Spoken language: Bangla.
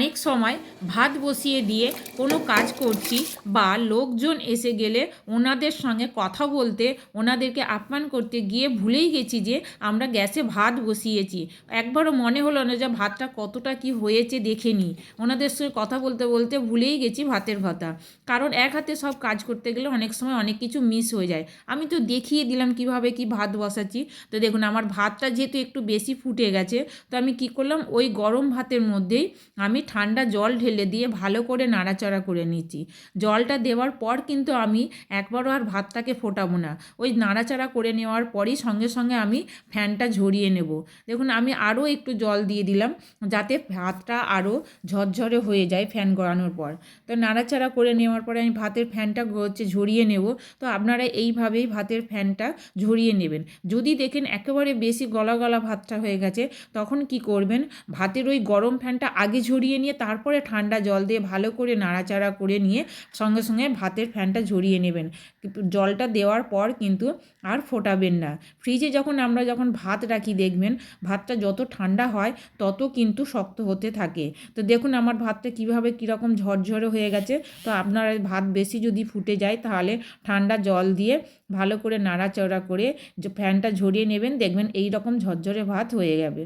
অনেক সময় ভাত বসিয়ে দিয়ে কোনো কাজ করছি বা লোকজন এসে গেলে ওনাদের সঙ্গে কথা বলতে, ওনাদেরকে আপ্যায়ন করতে গিয়ে ভুলেই গেছি যে আমরা গ্যাসে ভাত বসিয়েছি। একবারও মনে হলো না যে ভাতটা কতটা কি হয়েছে দেখে নিই। ওনাদের সঙ্গে কথা বলতে বলতে ভুলেই গেছি ভাতের কথা কারণ এক হাতে সব কাজ করতে গেলে অনেক সময় অনেক কিছু মিস হয়ে যায়। আমি তো দেখিয়ে দিলাম কীভাবে কি ভাত বসাচ্ছি। তো দেখুন, আমার ভাতটা যেহেতু একটু বেশি ফুটে গেছে, তো আমি কি করলাম, ওই গরম ভাতের মধ্যেই আমি ঠান্ডা জল ঢেলে দিয়ে ভালো করে নাড়াচাড়া করে নিচ্ছি। জলটা দেওয়ার পর কিন্তু আমি একবারও আর ভাতটাকে ফোটাবো না। ওই নাড়াচাড়া করে নেওয়ার পরই সঙ্গে সঙ্গে আমি ফ্যানটা ঝরিয়ে নেব। দেখুন, আমি আরও একটু জল দিয়ে দিলাম যাতে ভাতটা আরও ঝরঝরে হয়ে যায় ফ্যান গড়ানোর পর। তো নাড়াচাড়া করে নেওয়ার পরে আমি ভাতের ফ্যানটা হচ্ছে ঝরিয়ে নেব। তো আপনারা এইভাবেই ভাতের ফ্যানটা ঝরিয়ে নেবেন। যদি দেখেন একেবারে বেশি গলা গলা ভাতটা হয়ে গেছে, তখন কি করবেন? ভাতের ওই গরম ফ্যানটা আগে ঝরিয়ে নিয়ে তারপরে ঠান্ডা জল দিয়ে ভালো করে নাড়াচাড়া করে নিয়ে সঙ্গে সঙ্গে ভাতের ফ্যানটা ঝরিয়ে নেবেন। জলটা দেওয়ার পর কিন্তু আর ফোটাবেন না। ফ্রিজে যখন আমরা যখন ভাত রাখি দেখবেন, ভাতটা যত ঠান্ডা হয় তত কিন্তু শক্ত হতে থাকে। তো দেখুন আমার ভাতটা কীভাবে কীরকম ঝরঝরে হয়ে গেছে। তো আপনার ভাত বেশি যদি ফুটে যায় তাহলে ঠান্ডা জল দিয়ে ভালো করে নাড়াচাড়া করে ফ্যানটা ঝরিয়ে নেবেন, দেখবেন এই রকম ঝরঝরে ভাত হয়ে যাবে।